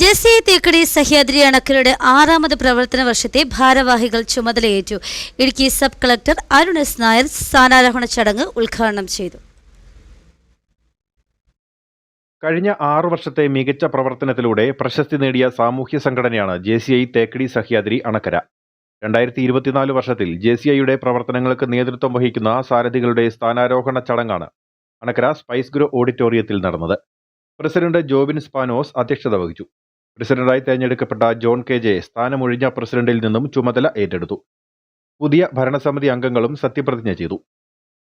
ജെസി തേക്കടി സഹ്യാദ്രി അണക്കരുടെ ആറാമത് പ്രവർത്തന വർഷത്തെ ഭാരവാഹികൾ ചുമതലയേറ്റു. Idukki sub collector Arun S Nair സ്ഥാനാരോഹണ ചടങ്ങ് ഉദ്ഘാടനം ചെയ്തു. കഴിഞ്ഞ ആറു വർഷത്തെ മികച്ച പ്രവർത്തനത്തിലൂടെ പ്രശസ്തി നേടിയ സാമൂഹ്യ സംഘടനയാണ് J C I Thekkady Sahyadri Anakkara. രണ്ടായിരത്തി ഇരുപത്തിനാല് വർഷത്തിൽ ജെ സി ഐയുടെ പ്രവർത്തനങ്ങൾക്ക് നേതൃത്വം വഹിക്കുന്ന സാരഥികളുടെ സ്ഥാനാരോഹണ ചടങ്ങാണ് അണക്കര സ്പൈസ് ഗ്രോ ഓഡിറ്റോറിയത്തിൽ നടന്നത്. പ്രസിഡന്റ് ജോബിൻ സ്പാനോസ് അധ്യക്ഷത വഹിച്ചു. പ്രസിഡന്റായി തെരഞ്ഞെടുക്കപ്പെട്ട ജോൺ കെ ജെ സ്ഥാനമൊഴിഞ്ഞ പ്രസിഡന്റിൽ നിന്നും ചുമതല ഏറ്റെടുത്തു. പുതിയ ഭരണസമിതി അംഗങ്ങളും സത്യപ്രതിജ്ഞ ചെയ്തു.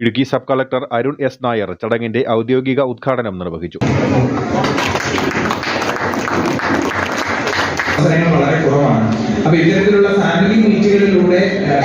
Idukki sub collector Arun S Nair ചടങ്ങിന്റെ ഔദ്യോഗിക ഉദ്ഘാടനം നിർവഹിച്ചു. വളരെ കുറവാണ്. അപ്പൊ ഇത്തരത്തിലുള്ള ഫാമിലി മീറ്റുകളിലൂടെ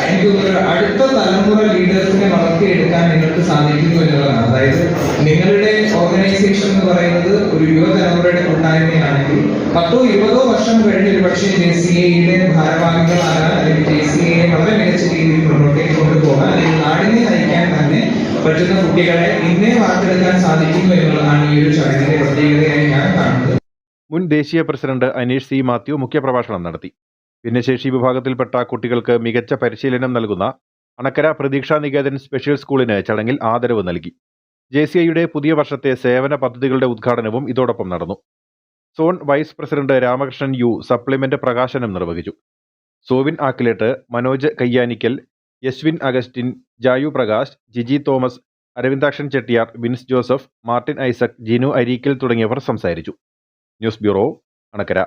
എനിക്ക് അടുത്ത തലമുറ ലീഡേഴ്സിനെ വളർത്തിയെടുക്കാൻ നിങ്ങൾക്ക് സാധിക്കുന്നു എന്നുള്ളതാണ്. അതായത് നിങ്ങളുടെ ഓർഗനൈസേഷൻ എന്ന് പറയുന്നത് ഒരു യുവതലമുറയുടെ കൂട്ടായ്മയാണെങ്കിൽ പത്തോ ഇരുപതോ വർഷം കഴിഞ്ഞ് ഒരു പക്ഷേ ജെ സി എയുടെ ഭാരവാഹികളാകാൻ അല്ലെങ്കിൽ ജെ സി എയെ വളരെ മികച്ച രീതിയിൽ മുന്നോട്ടേക്ക് കൊണ്ടുപോകാൻ അല്ലെങ്കിൽ നാടിനെ നയിക്കാൻ തന്നെ പറ്റുന്ന കുട്ടികളെ ഇന്നേ വാർത്തെടുക്കാൻ സാധിക്കുന്നു എന്നുള്ളതാണ് ഈ ഒരു ചടങ്ങിന്റെ പ്രത്യേകതയായി ഞാൻ കാണുന്നത്. മുൻ ദേശീയ പ്രസിഡന്റ് അനീഷ് സി മാത്യു മുഖ്യപ്രഭാഷണം നടത്തി. ഭിന്നശേഷി വിഭാഗത്തിൽപ്പെട്ട കുട്ടികൾക്ക് മികച്ച പരിശീലനം നൽകുന്ന അണക്കര പ്രതീക്ഷാ നികേതൻ സ്പെഷ്യൽ സ്കൂളിന് ചടങ്ങിൽ ആദരവ് നൽകി. ജെ സി ഐയുടെ പുതിയ വർഷത്തെ സേവന പദ്ധതികളുടെ ഉദ്ഘാടനവും ഇതോടൊപ്പം നടന്നു. Zone vice president Ramakrishnan U supplement പ്രകാശനം നിർവഹിച്ചു. Sovin Akkilett Manoj Kayyanikkal Yashwin Augustine Jayu Prakash Jiji Thomas Aravindakshan Chettiyar Vince Joseph Martin Isaac Jinu Areekkal തുടങ്ങിയവർ സംസാരിച്ചു. News bureau Anakkara.